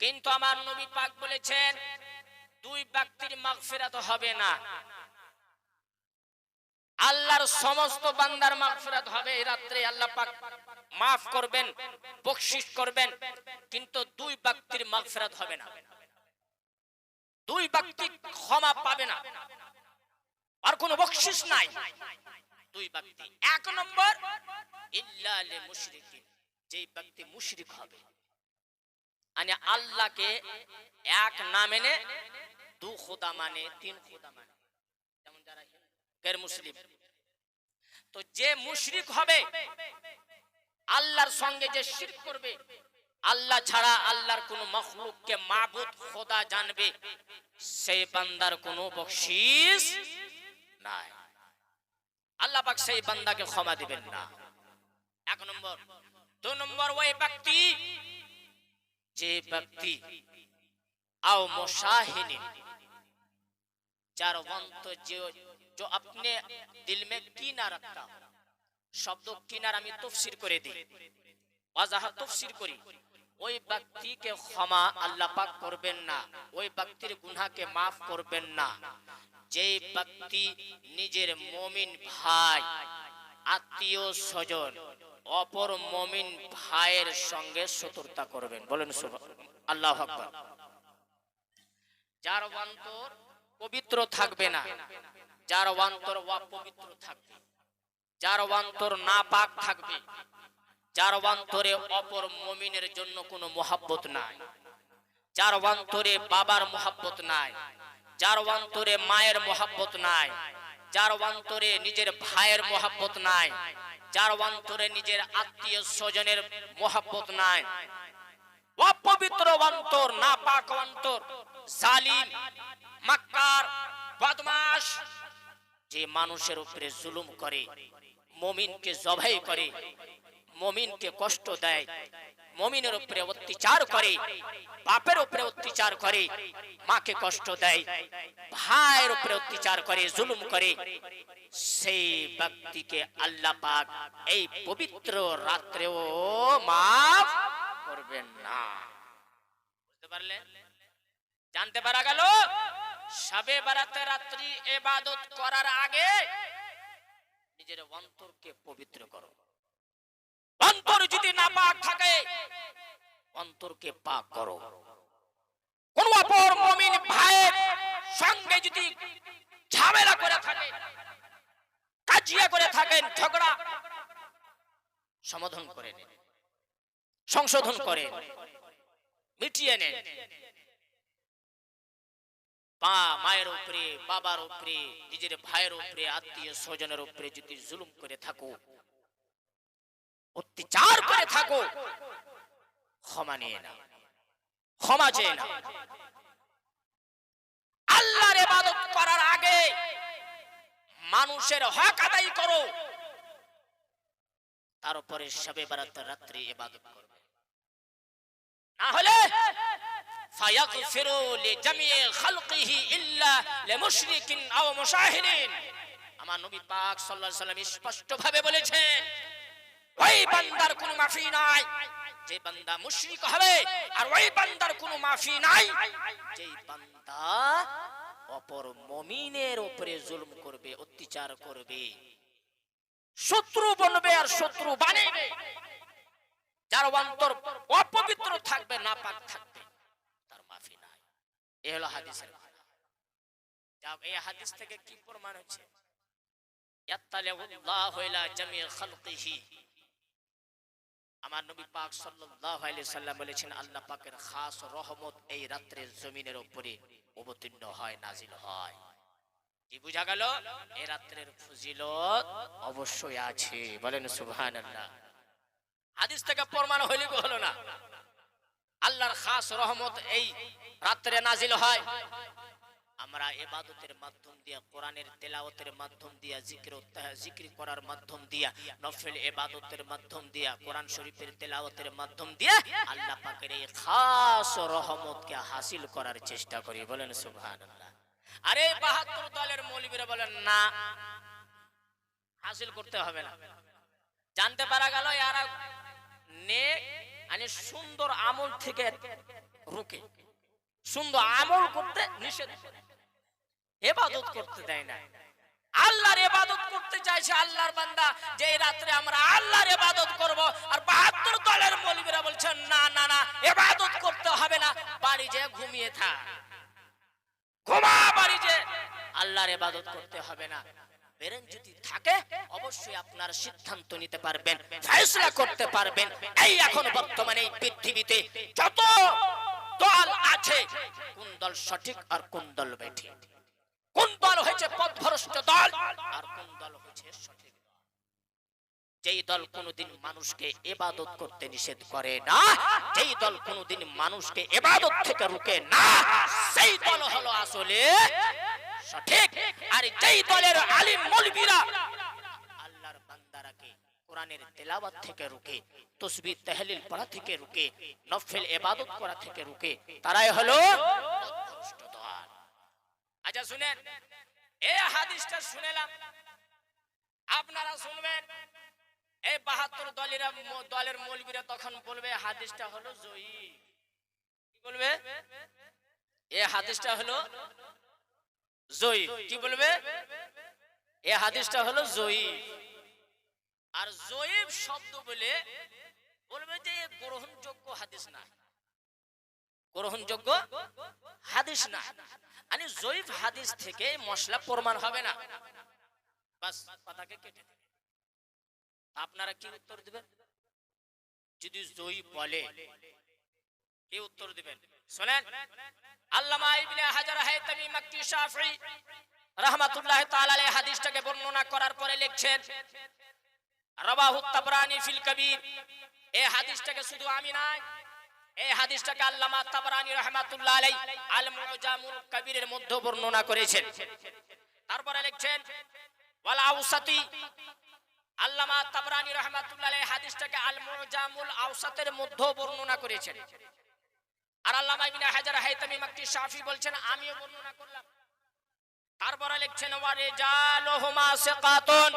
কিন্তু আমার নবী পাক বলেছেন, দুই ব্যক্তির মাগফিরাত হবে না। আল্লাহর সমস্ত বান্দার মাগফিরাত হবে এই রাত্রে আল্লাহ পাক মাফ করবেন করবেন, কিন্তু দুই ব্যক্তির মাগফিরাত হবে না। দুই ব্যক্তি ক্ষমা পাবে না। আর কোনো বকশিশ নাই। দুই ব্যক্তি। এক নম্বর মুশরিকিন। যেই ব্যক্তি মুশরিক হবে। মানে আল্লাহকে এক না মেনে দু খোদা মানে তিন খোদা মানে। যেমন যারা গের মুসলিম। তো যে মুশরিক হবে, আল্লাহর সঙ্গে যে শিরক করবে, আল্লাহ ছাড়া আল্লাহর কোন মখলুককে মাবুদ খোদা জানবে, সেই বান্দার কোনো বকশিস নাই। আল্লাহ পাক সেই বান্দাকে ক্ষমা দিবেন না। এক নম্বর দু নম্বর ওই ব্যক্তি যে ব্যক্তি आओ मुशाहिनी যার অন্তর যে जो अपने दिल में की না রাখতা শব্দ কিনার আমি তফসির করে দিই ওয়াজাহা তফসির করি ওই ব্যক্তিকে ক্ষমা আল্লাহ পাক করবেন না ওই ব্যক্তির গুনাহকে মাফ করবেন না যে ব্যক্তি নিজের মমিন ভাই আত্মীয় স্বজন অপর মমিন ভাইয়ের সঙ্গে শত্রুতা করবেন। বলেন আল্লাহ যার অন্তর পবিত্র থাকবে না, যার অন্তর অপবিত্র থাকবে, যার অন্তর না পাক থাকবে, যার অন্তরে অপর মমিনের জন্য কোনো মোহাব্বত নাই, যার অন্তরে বাবার মোহাব্বত নাই, যার অন্তরে মায়ের মোহাব্বত নাই যার অন্তরে নিজের ভাইয়ের মহাব্বত নাই, যার অন্তরে নিজের আত্মীয় স্বজনের মহাব্বত নাই। অপবিত্র অন্তর না পাক অন্তর, জালিম, মাক্কার, বদমাশ, যে মানুষের উপরে জুলুম করে, মমিনকে জবাই করে মমিনকে কষ্ট দেয়, মমিনের উপরে অত্যাচার করে, বাপের উপরে অত্যাচার করে, মাকে কষ্ট দেয়, ভাইয়ের উপরে অত্যাচার করে, জুলুম করে। সেই ব্যক্তিকে আল্লাহ পাক এই পবিত্র রাত্রেও মাফ করবেন না। বুঝতে পারলেন? জানতে পারা গেল? সবে বারাতে রাত্রি এবাদত করার আগে নিজের অন্তরকে পবিত্র করো। অন্তর যদি না পাক থাকে, অন্তরকে পাক করো। কোন অপর মমিন ভাইয়ের সঙ্গে যদি ঝামেলা করে থাকে, কাজিয়া করে থাকেন, ঝগড়া, সমাধান করে নেন, সংশোধন করে মিটিয়ে নেন। মা, মায়ের উপরে, বাবার উপরে, নিজের ভাইয়ের উপরে, আত্মীয় স্বজনের উপরে যদি জুলুম করে থাকো অত্যাচার করে থাকো ক্ষমা নিয়ে না ক্ষমা চেয়ে না আল্লাহর ইবাদত করার আগে মানুষের হক আদায় করো তারপরে সবে বারাত রাত্রি ইবাদত করবে না হলে فيغفر لجميع خلقه الا لمشرك او مشاهد আমার নবী পাক সাল্লাল্লাহু আলাইহি সাল্লাম স্পষ্ট ভাবে বলেছেন ওই বান্দার কোনো মাফি নাই। যে বান্দা মুশরিক হবে, আর ওই বান্দার কোনো মাফি নাই। যেই বান্দা অপর মুমিনের উপরে জুলুম করবে, অত্যাচার করবে। শত্রু বনবে আর শত্রু বানাবে যার অন্তর অপবিত্র থাকবে না পাক থাকবে, তার মাফি নাই। এ হলো হাদিসের। এই হাদিস থেকে কি প্রমাণ হচ্ছে? ইয়াত্তালিউল্লাহু ইলা জামি খালকিহি। আমার নবী পাক সাল্লাল্লাহু আলাইহি সাল্লাম বলেছেন, আল্লাহ পাকের খাস রহমত এই রাত্রের জমিনের উপরে অবতীর্ণ হয়, নাজিল হয়। কি বুঝা গেল? এই রাত্রের ফজিলত অবশ্যই আছে। বলেন সুবহানাল্লাহ। হাদিস থেকে প্রমাণ হইলে হলো না? আল্লাহর খাস রহমত এই রাত্রে নাজিল হয়। আমরা এবাদতের মাধ্যম দিয়া, কোরআনের তেলাওয়াতের মাধ্যম দিয়া, জিকির জিকির করার মাধ্যম দিয়া, নফল এবাদতের মাধ্যম দিয়া, কোরআন শরীফের তেলাওয়াতের মাধ্যম দিয়া আল্লাহ পাকের এই খাস রহমতকে হাসিল করার চেষ্টা করি। বলেন সুবহানাল্লাহ। আরে বাহাত্তর দলের মৌলবীরা বলেন, না, হাসিল করতে হবে না। জানতে পারা গেল, এরা মানে সুন্দর আমল থেকে রুকে সুন্দর আমল করতে নিষেধ। এবাদত করতে দেয় না। আল্লাহর এবাদত করতে চাইছে আল্লাহর বান্দা। যে রাত্রে আমরা আল্লাহর এবাদত করব আর বাহাত্তর দলের মৌলবীরা বলছেন না না না এবাদত করতে হবে না বাড়ি যে ঘুমিয়ে থাক। ঘুমা বাড়ি যে আল্লাহর এবাদত করতে হবে না। বেরেন যদি থাকে অবশ্যই আপনার সিদ্ধান্ত নিতে পারবেন ফয়সলা করতে পারবেন। এই এখন বর্তমানে এই পৃথিবীতে যত দল আছে কোন দল সঠিক আর কোন দল বেঠিক। কোন দল হয়েছে পথভ্রষ্ট দল? আর কোন দল হয়েছে সঠিক যেই দল কোনোদিন মানুষকে এবাদত করতে নিষেধ করে না, যেই দল কোনোদিন মানুষকে এবাদত থেকে রুকে না, সেই দল হলো আসলে সঠিক। আর যেই দলের আলিম মৌলবীরা আল্লাহর বান্দারাকে কোরআনের তেলাওয়াত থেকে রুকে তসবিহ তাহলিল পড়া থেকে রুকে, নফল ইবাদত করা থেকে রুকে, তারাই হলো আচ্ছা শুনেন। এই হাদিসটা শুনেলাম। আপনারা শুনবেন এই বাহাত্তর দলেরা দলের মৌলবীরা তখন বলবে, হাদিসটা হলো জয়ী। কি বলবে? এ হাদিসটা হলো জয়ী। কি বলবে? এ হাদিসটা হলো জয়ী। আর জয়ীব শব্দ বলে বলবে যে গ্রহণযোগ্য হাদিস না। গ্রহণযোগ্য হাদিস না। মানে জয়ীফ হাদিস থেকে মশলা প্রমাণ হবে না। আপনারা কি উত্তর দিবেন? যদি জয়ী বলে, কি উত্তর দিবেন? শুনেন, আল্লামা ইবনে হাজার হায়তামি মাক্কি শাফি রাহমাতুল্লাহ তাআলা আলাইহি হাদিসটাকে বর্ণনা করার পরে লিখছেন, রাবাহু তাবরানি ফিল কবির। এই হাদিসটাকে শুধু আমি নাই এই হাদিসটাকে আল্লামা তাবরানি রাহমাতুল্লাহ আলাইহি আল মুজামুল কবিরের মধ্যে বর্ণনা করেছেন। তারপরে লিখছেন, ওয়াল আল্লামা তাবরানি রাহমাতুল্লাহ হাদিসটাকে আল মুজামুল আউসাতের মধ্যে বর্ণনা করেছেন। আর আল্লামা ইবনে হাজার মাক্কি শাফি বলছেন, আমিও বর্ণনা করলাম। তারপরে লিখছেন ওয়ারে জালহুমা সিকাতুন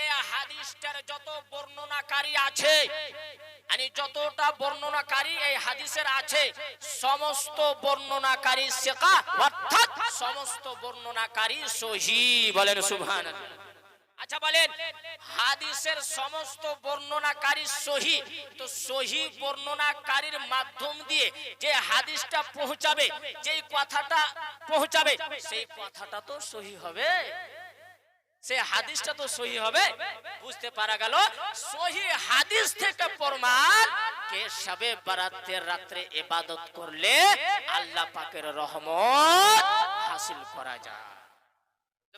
এই হাদিসটার যত বর্ণনাকারী আছে মানে যতটা বর্ণনাকারী এই হাদিসের আছে, সমস্ত বর্ণনাকারী সিকা, অর্থাৎ সমস্ত বর্ণনাকারী সহি বলেন সুবহানাল্লাহ। আচ্ছা বলেন, হাদিসের সমস্ত বর্ণনাকারী সহি, তো সহি বর্ণনাকারীর মাধ্যম দিয়ে যে হাদিসটা পৌঁছাবে, যেই কথাটা পৌঁছাবে, সেই কথাটা তো সহি হবে। সে হাদিসটা তো সহি হবে। বুঝতে পারা গেল, সহি হাদিস থেকে প্রমাণ কে সবে বারাতের রাত্রে ইবাদত করলে আল্লাহ পাকের রহমত হাসিল করা যায়।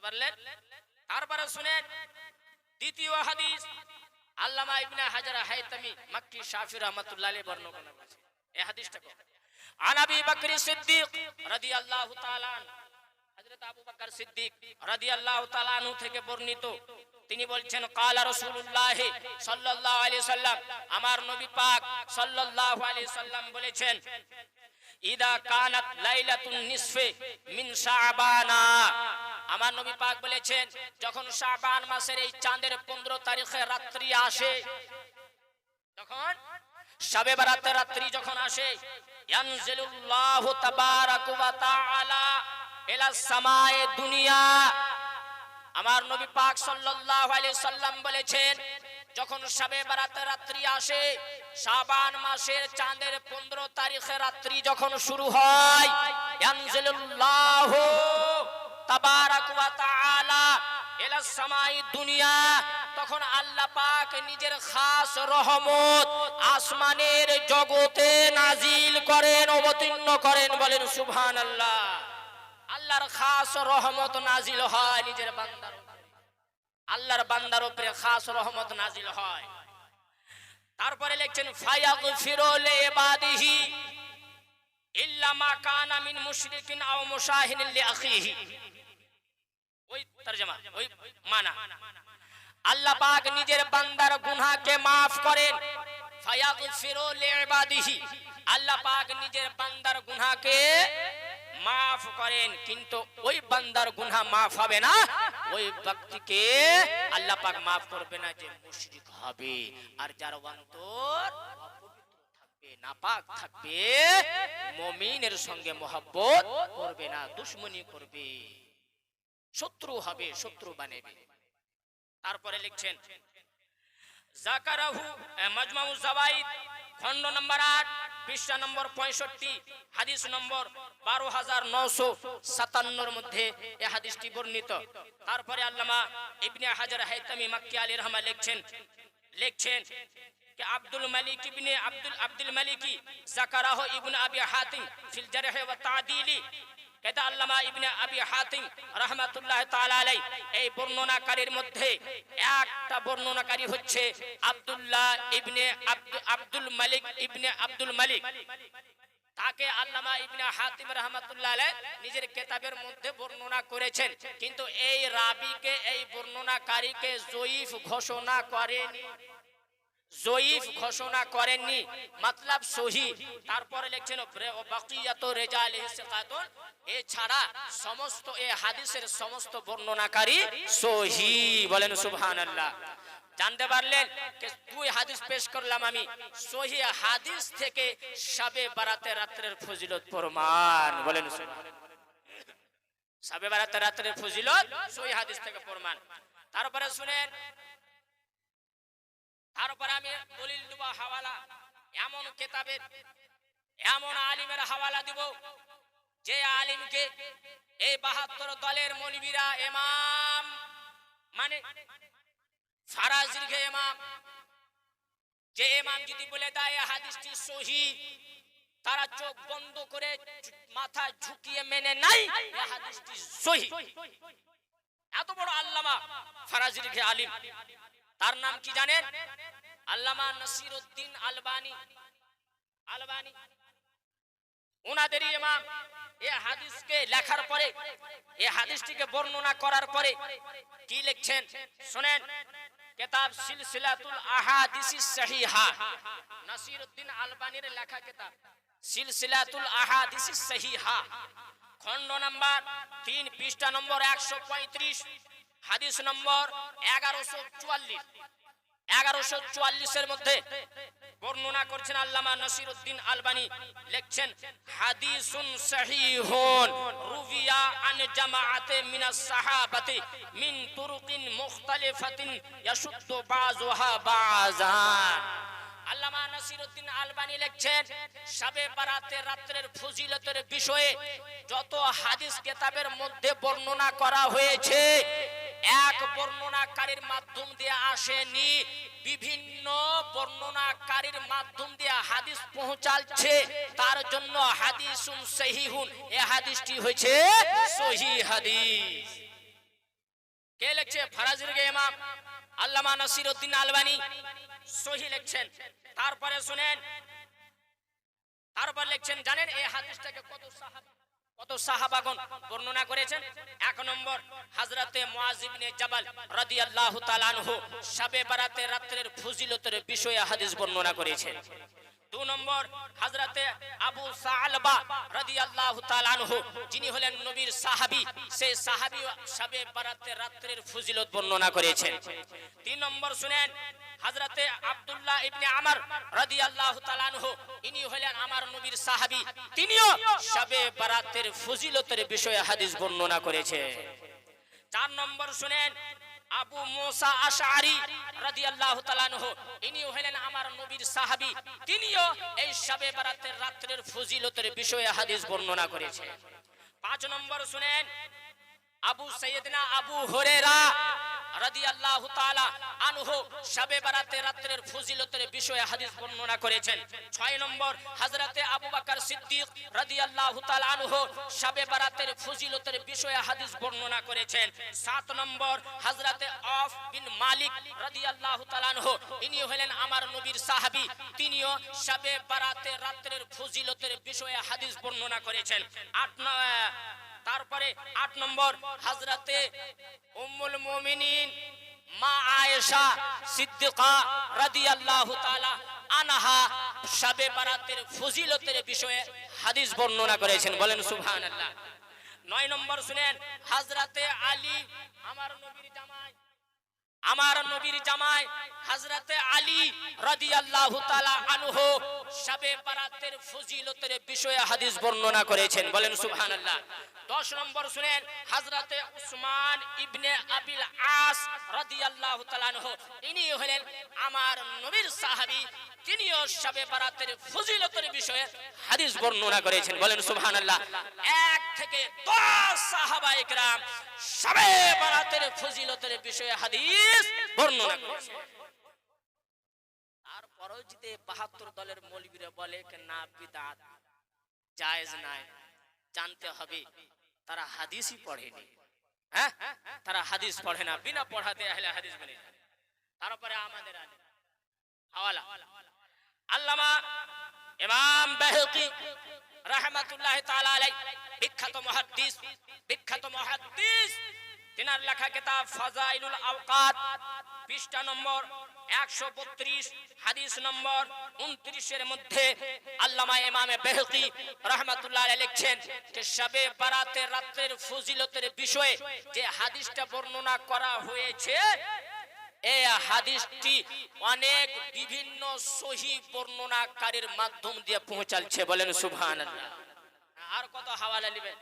পারলেন? তারপরে শুনেন, দ্বিতীয় হাদিস, আল্লামা ইবনে হাজার হায়তামি মক্কি শাফি রাহমাতুল্লাহ আলাইহি বর্ণনা করেছে এই হাদিসটা কো। আন আবি বকর সিদ্দিক রাদিয়াল্লাহু তাআলা তিনি বলছেন, কালা রাসূলুল্লাহ সাল্লাল্লাহু আলাইহি সাল্লাম, আমার নবী পাক সাল্লাল্লাহু আলাইহি সাল্লাম বলেছেন, ইদা কানাত লাইলাতুন নিসফে মিন আমার নবী পাক বলেছেন, যখন শাবান মাসের এই চাঁদের 15 তারিখে রাত্রি আসে তখন শবে বারাতের রাত্রি যখন আসে, ইয়ানজিলুল্লাহু তাবারাকু ওয়া তাআলা ইলা সামায়ে দুনিয়া। আমার নবী পাক সাল্লাল্লাহু সাল্লাম বলেছেন, যখন শবে বারাতের রাত্রি আসে, শাবান মাসের চাঁদের 15 তারিখে রাত্রি যখন শুরু হয়, ইয়ানজিলুল্লাহু তাবারাক ওয়া ইলা সামাই দুনিয়া। তখন আল্লাহ পাক নিজের খাস রহমত আসমানের জগতে নাজিল করেন, অবতীর্ণ করেন বলেন সুবহানাল্লাহ। আল্লাহর খাস রহমত নাজিল হয় নিজের বান্দার। আল্লাহর বান্দার উপরে খাস রহমত নাজিল হয়। তারপরে লিখছেন, ফায়াগফিরু লিবাদিহি ইল্লা মা কানা মিন মুশরিকিন আও মুশাহিনিন লিআখিহি। ওই তরজমা, ওই মানা। আল্লাহ পাক নিজের বান্দার গুনাহকে maaf করেন। ফায়াগফিরু লিবাদিহি আল্লাহ পাক নিজের বান্দার গুনাহকে মাফ করেন, কিন্তু ওই বান্দার গুনা মাফ হবে না। ওই ব্যক্তিকে আল্লাহ পাক মাফ করবে না যে মুশরিক হবে। আর যার অন্তর করবে শত্রু হবে, শত্রু বানাবে। তারপরে লিখছেন, জাকারাহু মাজমাউ জাওয়াইদ, খণ্ড নম্বর আট পৃষ্ঠা নম্বর পঁয়ষট্টি, হাদিস নম্বর বারো হাজার নশো সাতান্নর মধ্যে এ হাদিসটি বর্ণিত। তারপরে আল্লামা ইবনে হাজার হাইতামি মাক্কি আলী রহমা লিখছেন লিখছেন আব্দুল মালিক ইবনে আব্দুল আব্দুল মালিকি জাকারাহ ইবন আবি হাতিম حاتم فی আল্লামা ইবনে আবি হাতিম রাহমাতুল্লাহ এই বর্ণনাকারীর মধ্যে একটা বর্ণনাকারী হচ্ছে ইবনে আব্দুল মালিক ইবনে আব্দুল মালিক। তাকে আল্লামা ইবনে হাতিম রাহমাতুল্লাহ নিজের কিতাবের মধ্যে বর্ণনা করেছেন। কিন্তু এই রাবিকে, এই বর্ণনাকারীকে জয়ীফ ঘোষণা করেনি। জয়ীফ ঘোষণা করেননি। মতলব সহি। তারপরে লিখছেন বাকিয়াত রেজাল সিকাতুন এছাড়া সমস্ত, এ হাদিসের সমস্ত বর্ণনাকারী সহি বলেন, সুবহানাল্লাহ। জানতে পারলেন যে দুই হাদিস পেশ করলাম আমি। সহি হাদিস থেকে শাবে বারাতে রাত্রের ফজিলত প্রমাণ বলেন। শাবে বারাতে রাত্রের ফজিলত সহি হাদিস থেকে প্রমাণ। তারপরে শুনেন তারপরে আমি দলিল দেব, হাওয়ালা। এমন কেতাবের, এমন আলিমের হাওয়ালা দিব, যে আলিমকে এই বাহাত্তর দলের মৌলবীরা এমাম মানে এমাম। যে এমাম যদি বলে দেয় হাদিসটি সহি তারা চোখ বন্ধ করে মাথা ঝুঁকিয়ে মেনে নাই হাদিসটি সহি এত বড় আল্লামা ফারাজির আলিম। তার নাম কি জানেন? আল্লামা নসিরউদ্দিন আলবানি। আলবানি। উনাদেরই ইমাম। এই হাদিসকে লেখার পরে এই হাদিসটিকে বর্ণনা করার পরে কি লিখছেন? শুনেন। কিতাব সিলসিলাতুল আহাদিস সহিহা। নসিরউদ্দিন আলবানির লেখা কিতাব। সিলসিলাতুল আহাদিস সহিহা। খণ্ড নাম্বার 3 পৃষ্ঠা নম্বর 135 হাদিস নম্বর 1144 এগারোশো চুয়াল্লিশের মধ্যে বর্ণনা করছেন আল্লামা নসিরুদ্দিন আলবানি, লিখছেন, হাদিসুন সহিহুন, রুবিয়া আন জামাআতে মিনাস সাহাবাতি মিন তুরুকিন মুখতালিফাতিন ইয়াশুদ্দু বাযুহা বাযান। আল্লামা নাসিরউদ্দিন আলবানি লিখছেন শাবে বারাতে রাত্রের ফজিলতের বিষয়ে যত হাদিস কিতাবের মধ্যে বর্ণনা করা হয়েছে এক বর্ণনাকারীর মাধ্যম দিয়ে আসেনি, বিভিন্ন বর্ণনাকারীর মাধ্যম দিয়ে হাদিস পৌঁছাচ্ছে, তার জন্য হাদিসুন সহিহুন। এ হাদিসটি হয়েছে সহি হাদিস। কে লিখছে? ফরাজির ইমাম আল্লামা নাসিরউদ্দিন আলবানি। সহি লিখছেন। তারপরে শুনেন, তারপর লিখছেন, জানেন এই হাদিসটাকে কত সাহাবা কত সাহাবাগণ বর্ণনা করেছেন? এক নম্বর, হাজরাতে মুআজ ইবনে জাবাল রাদিয়াল্লাহু তাআলা আনহু শাবে বারাতে রাতের ফজিলতের বিষয়ে হাদিস বর্ণনা করেছেন। দু নম্বর হযরতে আবু সালবা রাদিয়াল্লাহু তাআলা আনহু, যিনি হলেন নবীর সাহাবী সেই সাহাবী শাবে বারাতে রাত্রের ফজিলত বর্ণনা করেছেন। তিন নম্বর শুনেন হযরতে আব্দুল্লাহ ইবনে আমর রাদিয়াল্লাহু তাআলা আনহু, ইনি হলেন আমার নবীর সাহাবী, তিনিও শাবে বারাতের ফজিলতের বিষয়ে হাদিস বর্ণনা করেছে চার নম্বর শুনেন আবু মোসা আশারি রাদিয়াল্লাহু আল্লাহ তালানহ ইনি হলেন আমার নবীর সাহাবী। তিনিও এই সাবে বারাতের রাত্রের ফজিলতের বিষয়ে হাদিস বর্ণনা করেছে পাঁচ নম্বর শুনেন, আবু সৈয়দনা আবু হুরায়রা রাদিয়াল্লাহু তাআলা আনহু শাবে বারাতে রাত্রের ফজিলতের বিষয়ে হাদিস বর্ণনা করেছেন। 6 নম্বর, হযরতে আবু বকর সিদ্দিক রাদিয়াল্লাহু তাআলা আনহু শাবে বারাতের ফজিলতের বিষয়ে হাদিস বর্ণনা করেছেন। 7 নম্বর, হযরতে আফ বিন মালিক রাদিয়াল্লাহু তাআলা আনহু ইনি হলেন আমার নবীর সাহাবী, তিনিও শাবে বারাতে রাত্রের ফজিলতের বিষয়ে হাদিস বর্ণনা করেছেন। 8 তারপরে আট নম্বর হাজরাতে উম্মুল মুমিনিন, মা আয়েশা সিদ্দিকা রাদিয়াল্লাহু তাআলা আনহা শাবে বারাতের ফজিলতের বিষয়ে হাদিস বর্ণনা করেছেন। বলেন, সুবহানাল্লাহ। নয় নম্বর শুনেন হাজরাতে আলী, আমার নবীর জামাই। আমার নবীর জামাই হযরতে আলী রাদিয়াল্লাহু তাআলা আনহু শাবে বারাতের ফজিলতের বিষয়ে হাদিস বর্ণনা করেছেন। বলেন সুবহানাল্লাহ। দশ নম্বর শুনেন হাজরাতে উসমান ইবনে আবিল আস রাদিয়াল্লাহু তাআলা আনহু, ইনি হলেন আমার নবীর সাহাবী, তিনিও শাবে বারাতের ফজিলতের বিষয়ে হাদিস বর্ণনা করেছেন। বলেন সুবহানাল্লাহ। এক থেকে দশ সাহাবা একরাম শাবে বারাতের ফজিলতের বিষয়ে হাদিস বর্ণনা করেছেন তারপরেও যদি বাহাত্তর দলের মৌলবীরা বলে না, বিদাত, জায়েজ নাই, জানতে হবে। তারা হাদিসই পড়েনি। হ্যাঁ? তারা হাদিস পড়ে না, বিনা পড়াতে আহলে হাদিস বলে। তারপরে আমাদের আলে, হাওয়ালা। আল্লামা ইমাম বাহকি রাহমাতুল্লাহ তাআলা আলাই বিখ্যাত মুহাদ্দিস বিখ্যাত মুহাদ্দিস তিনার লেখা কিতাব ফাজাইলুল আওকাত, পৃষ্ঠা নম্বর একশো বত্রিশ, হাদিস নম্বর উনত্রিশের মধ্যে আল্লামা ইমামে বেহকি লিখছেন, যে শবে রাত্রের ফজিলতের বিষয়ে যে হাদিসটা বর্ণনা করা হয়েছে এই হাদিসটি অনেক বিভিন্ন সহি বর্ণনাকারীর মাধ্যম দিয়ে পৌঁছালছে বলেন সুবহানাল্লাহ। আর কত হাওয়ালা নেবেন?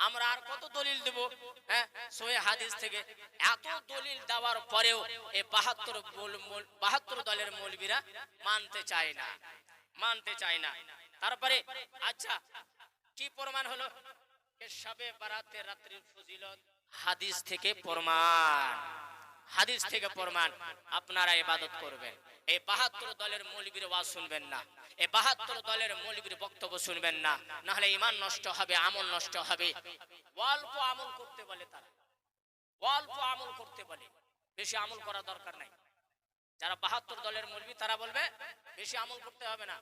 আমরা আর কত দলিল দেব? হ্যাঁ? সোহে হাদিস থেকে এত দলিল দেওয়ার পরেও এই বাহাত্তর বাহাত্তর দলের মৌলবীরা মানতে চায় না। মানতে চায় না। তারপরে আচ্ছা কি প্রমাণ হলো? সবে বারাতে রাত্রির ফজিলত, হাদিস থেকে প্রমাণ। হাদিস থেকে প্রমাণ আপনারা ইবাদত করবেন। এই বাহাত্তর দলের মৌলবীর ওয়াজ শুনবেন না। এই বাহাত্তর দলের মৌলবীর বক্তব্য শুনবেন না। নাহলে ইমান নষ্ট হবে আমল নষ্ট হবে। অল্প আমল করতে বলে তারা। অল্প আমল করতে বলে। বেশি আমল করা দরকার নাই। যারা বাহাত্তর দলের মৌলবী তারা বলবে বেশি আমল করতে হবে না।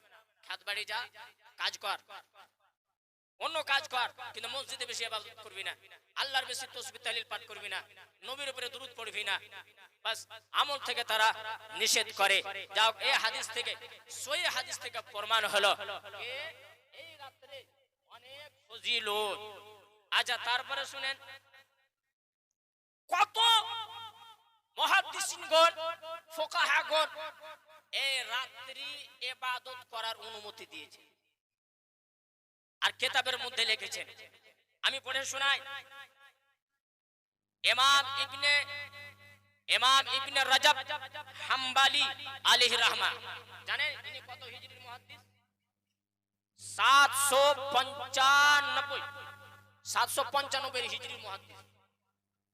খাত বাড়ি যা কাজ কর। অন্য কাজ কর, কিন্তু মসজিদে বেশি ইবাদত করবি না। আল্লাহর বেশি তসবিহ তাহলিল পাঠ করবি না। নবীর উপরে দুরূদ পড়বি না। বাস, আমল থেকে তারা নিষেধ করে। যাও এই হাদিস থেকে, সহি হাদিস থেকে প্রমাণ হলো এই রাত্রে অনেক ফজিলত। আচ্ছা তারপরে শুনেন। কত মহাদিসিনগণ ফোকাহাগণ এই রাত্রি ইবাদত করার অনুমতি দিয়েছে। আর কেতাবের মধ্যে লিখেছেন। আমি পড়ে শোনাই। ইমাম ইবনে ইমাম ইবনে রাজব হাম্বালি আলাইহি রাহমা। জানেন ইনি কত হিজরির মুহাদ্দিস? 795 795 হিজরির মুহাদ্দিস।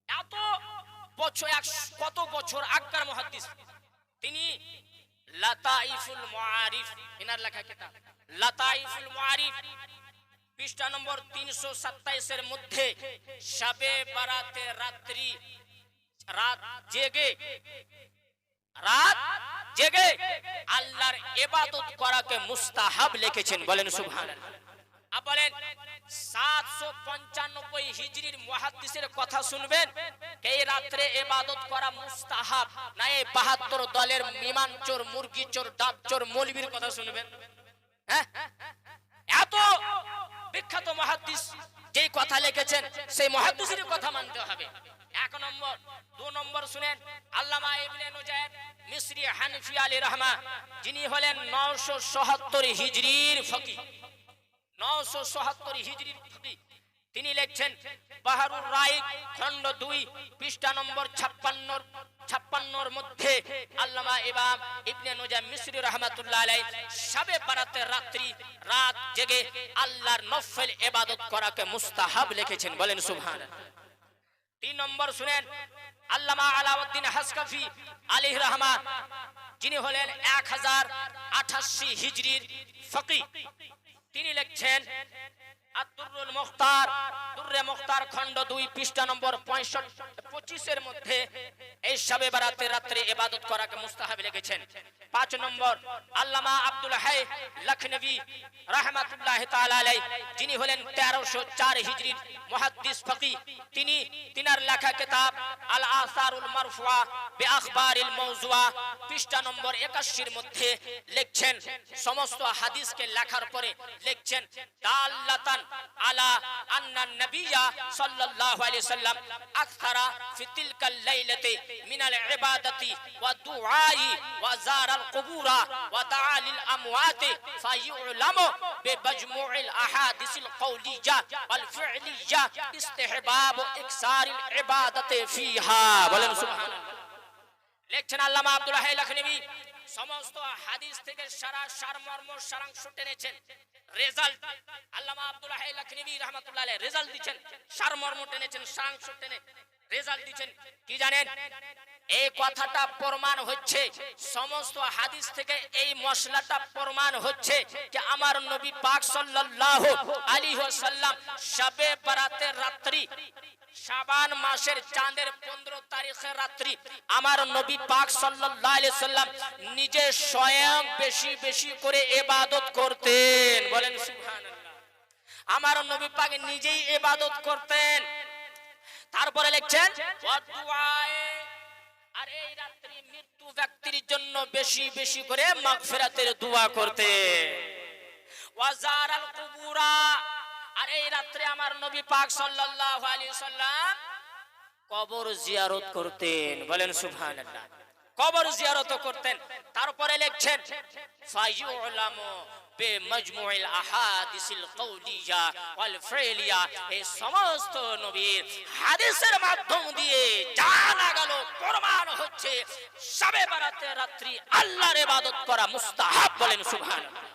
এত বছর এক- কত বছর আগকার মুহাদ্দিস? তিনি লাতাইফুল মুআরিফ। এনার লেখা কিতাব। লাতাইফুল মুআরিফ। পৃষ্ঠা নম্বর তিনশো সাতাইশের মধ্যে, সাবে বারাতে রাত্রি, রাত জেগে রাত জেগে আল্লাহর ইবাদত করাকে মুস্তাহাব লিখেছেন। বলেন, সুবহানাল্লাহ। বলেন, সাতশো পঞ্চানব্বই হিজরির মুহাদ্দিসের কথা শুনবেন? এই রাত্রে ইবাদত করা মুস্তাহাব? না এই বাহাত্তর দলের বিমান চোর, মুরগি চোর, ডাব চোর, মৌলবীর কথা শুনবেন? হ্যাঁ? এত বিখ্যাত মহাদ্দিস, যেই কথা লিখেছেন, সেই মহাদ্দিসের কথা মানতে হবে। এক নম্বর, দু নম্বর শুনেন, আল্লামা ইবনে নুজাইর, মিসরি হানফি আলী রহমা যিনি হলেন নশো সহাত্তর হিজরির ফকি। নশো সহাত্তর হিজরির ফকি। তিনি লিখছেন বাহারুর রায়, খণ্ড দুই, পৃষ্ঠা নম্বর ছাপ্পান্ন ছাপ্পান্নর মধ্যে আল্লামা ইমাম ইবনে নুজাম মিসরি রহমাতুল্লাহ আলাই শাবে বারাতে রাত্রি, রাত জেগে আল্লাহর নফল ইবাদত করাকে মুস্তাহাব লিখেছেন। বলেন সুবহানাল্লাহ। তিন নম্বর শুনেন, আল্লামা আলাউদ্দিন হাসকাফি আলিহ রহমান যিনি হলেন এক হাজার আঠাশি হিজরির ফকি। তিনি লিখছেন আব্দুরুল মুখতার, দুর্রে মুখতার ফকি। তিনি তিনার লেখা কিতাব আল আসারুল মারফুয়া বে আখবারিল পৃষ্ঠা নম্বর একাশির মধ্যে লিখছেন। সমস্ত হাদিসকে লেখার পরে লিখছেন على أن النبي صلى الله عليه وسلم أكثر في تلك الليلة من العبادة والدعاء وزار القبور ودعا للأموات فيعلم بمجموع الأحاديث القولية والفعلية استحباب إكسار العبادة فيها. ولن سبحان الله. لكن علامة عبد الله لخنوي সমস্ত হাদিস থেকে সারা সারমর্ম সারাংশ টেনেছেন। রেজাল্ট, আল্লামা আব্দুল হাই লখনবী রহমাতুল্লাহ রেজাল্ট দিচ্ছেন। সারমর্ম টেনেছেন, সারাংশ টেনে রেজাল্ট দিচ্ছেন। কি জানেন? এই কথাটা প্রমাণ হচ্ছে, সমস্ত হাদিস থেকে এই মশলাটা প্রমাণ হচ্ছে যে আমার নবী পাক সাল্লাল্লাহু আলাইহি ওয়াসাল্লাম শবে বরাতের রাত্রি শাবান মাসের চাঁদের পনেরো তারিখের রাত্রি আমার নবী পাক সাল্লাম নিজে স্বয়ং বেশি বেশি করে ইবাদত করতেন। বলেন আমার নবী পাক নিজেই এবাদত করতেন। তারপরে লিখছেন আর এই রাত্রি মৃত্যু ব্যক্তির জন্য বেশি বেশি করে মাগফিরাতের দোয়া করতে ওয়াজার আল কুবুরা। আর এই রাত্রে আমার নবী পাক সাল্লাল্লাহু আলাইহি সাল্লাম কবর জিয়ারত করতেন। বলেন সুবহানাল্লাহ। কবর জিয়ারত করতেন। তারপরে লিখছেন বেমজমুইল আহাদিসিল কওলিয়া ওয়াল এই সমস্ত নবীর হাদিসের মাধ্যম দিয়ে জানা গেল, প্রমাণ হচ্ছে শবে রাত্রি আল্লাহর ইবাদত করা মুস্তাহাব। বলেন সুবহানাল্লাহ।